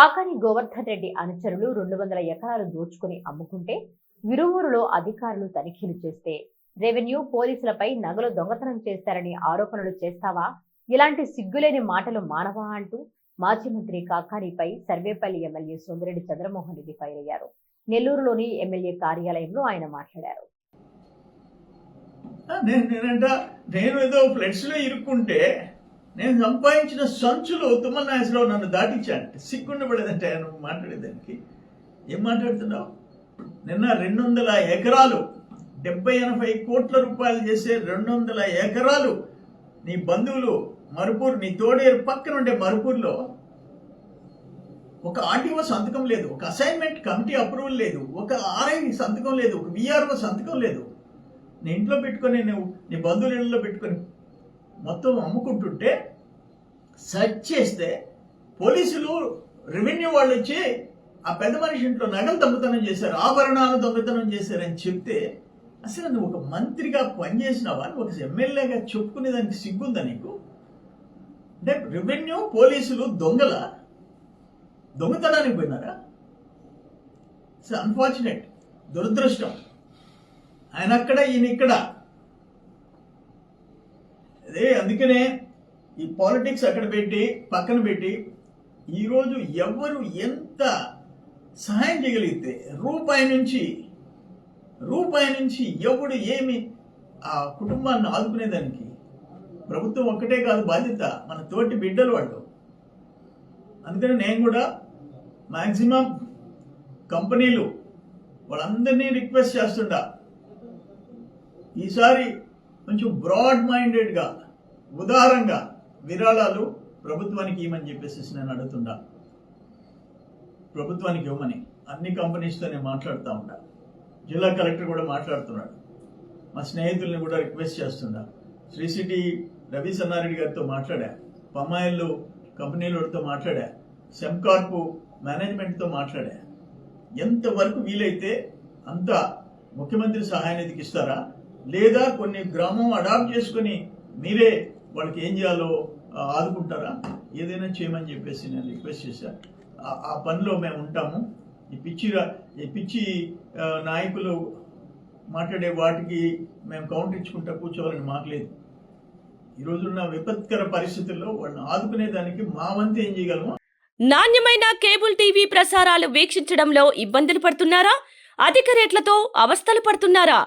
కాకాని గోవర్ధన్ రెడ్డి అనుచరులు రెండు వందల ఎకరాలు దోచుకుని అమ్ముకుంటే విరువూరులో అధికారులు తనిఖీలు చేస్తే రెవెన్యూ పోలీసులపై నగలు దొంగతనం చేస్తారని ఆరోపణలు చేస్తావా? ఇలాంటి సిగ్గులేని మాటలు మానవా అంటూ మాజీ మంత్రి కాకానిపై సర్వేపల్లి ఎమ్మెల్యే సోమిరెడ్డి చంద్రమోహన్ రెడ్డి ఫైర్ అయ్యారు. నెల్లూరులోని ఎమ్మెల్యే కార్యాలయంలో ఆయన మాట్లాడారు. నేను నేనంట నేను ఏదో ఫ్లడ్స్లో ఇరుక్కుంటే నేను సంపాదించిన సంచులు తుమ్మల నాగేశ్వరరావు నన్ను దాటించాడంటే సిగ్గుండబడేదంటే ఆయన మాట్లాడేదానికి. ఏం మాట్లాడుతున్నావు? నిన్న రెండు వందల ఎకరాలు డెబ్బై ఎనభై కోట్ల రూపాయలు చేసే రెండు వందల ఎకరాలు నీ బంధువులు మరుపూర్ నీ తోడేరు పక్కన ఉండే మరుపూర్లో ఒక ఆర్టీఓ సంతకం లేదు ఒక అసైన్మెంట్ కమిటీ అప్రూవల్ లేదు ఒక ఆర్ఐ సంతకం లేదు ఒక విఆర్ఓ సంతకం లేదు. నీ ఇంట్లో పెట్టుకొని నువ్వు నీ బంధువుల ఇళ్ళలో పెట్టుకొని మొత్తం అమ్ముకుంటుంటే సెర్చ్ చేస్తే పోలీసులు రెవెన్యూ వాళ్ళు వచ్చి ఆ పెద్ద మనిషి ఇంట్లో నగలు దొంగతనం చేశారు ఆభరణాలు దొంగతనం చేశారని చెప్తే అసలు నువ్వు ఒక మంత్రిగా పనిచేసినావా? నువ్వు ఒక ఎమ్మెల్యేగా చెప్పుకునే దానికి సిగ్గుందా నీకు? అంటే రెవెన్యూ పోలీసులు దొంగల దొంగతనానికి పోయినారా? అన్ఫార్చునేట్ దురదృష్టం. ఆయన అక్కడ ఈయన ఇక్కడ. అదే అందుకనే ఈ పాలిటిక్స్ అక్కడ పెట్టి పక్కన పెట్టి ఈరోజు ఎవరు ఎంత సహాయం చేయగలిగితే రూపాయి నుంచి రూపాయి నుంచి ఎవడు ఏమి ఆ కుటుంబాన్ని ఆదుకునేదానికి ప్రభుత్వం ఒక్కటే కాదు బాధ్యత మన తోటి బిడ్డలు వాళ్ళు. అందుకని నేను కూడా మ్యాక్సిమం కంపెనీలు వాళ్ళందరినీ రిక్వెస్ట్ చేస్తుంటా. ఈసారి కొంచెం బ్రాడ్ మైండెడ్గా ఉదారంగా విరాళాలు ప్రభుత్వానికి ఇవ్వమని చెప్పేసి నేను అడుగుతుండా ప్రభుత్వానికి ఇవ్వమని. అన్ని కంపెనీస్తో నేను మాట్లాడుతూ ఉంటా జిల్లా కలెక్టర్ కూడా మాట్లాడుతున్నాడు. మా స్నేహితుల్ని కూడా రిక్వెస్ట్ చేస్తున్నా. శ్రీ సిటీ రవి సన్నారెడ్డి గారితో మాట్లాడా. పమ్మాయిలు కంపెనీలతో మాట్లాడా. సెమ్కార్పు మేనేజ్మెంట్తో మాట్లాడా. ఎంతవరకు వీలైతే అంత ముఖ్యమంత్రి సహాయ నిధికి ఇస్తారా? లేదా కొన్ని గ్రామం అడాప్ట్ చేసుకొని మీరే వాళ్ళకి ఏం చేయాలో ఆదుకుంటారా? ఏదైనా చేయమని చెప్పేసి నేను రిక్వెస్ట్ చేశా. ఆ- పనిలో మేము ఉంటాము. ఈ పిచ్చి ఈ పిచ్చి నాయకులు మాట్లాడే వాటికి మేము కౌంటర్ ఇచ్చుకుంటా కూర్చోవాలని మాకు లేదు. విపత్కర పరిస్థితుల్లో వాళ్ళని ఆదుకునే దానికి మా వంతు ఏం చేయగలము? నాణ్యమైన కేబుల్ టీవీ ప్రసారాలు వీక్షించడంలో ఇబ్బందులు పడుతున్నారా? అధిక రేట్లతో అవస్థలు పడుతున్నారా?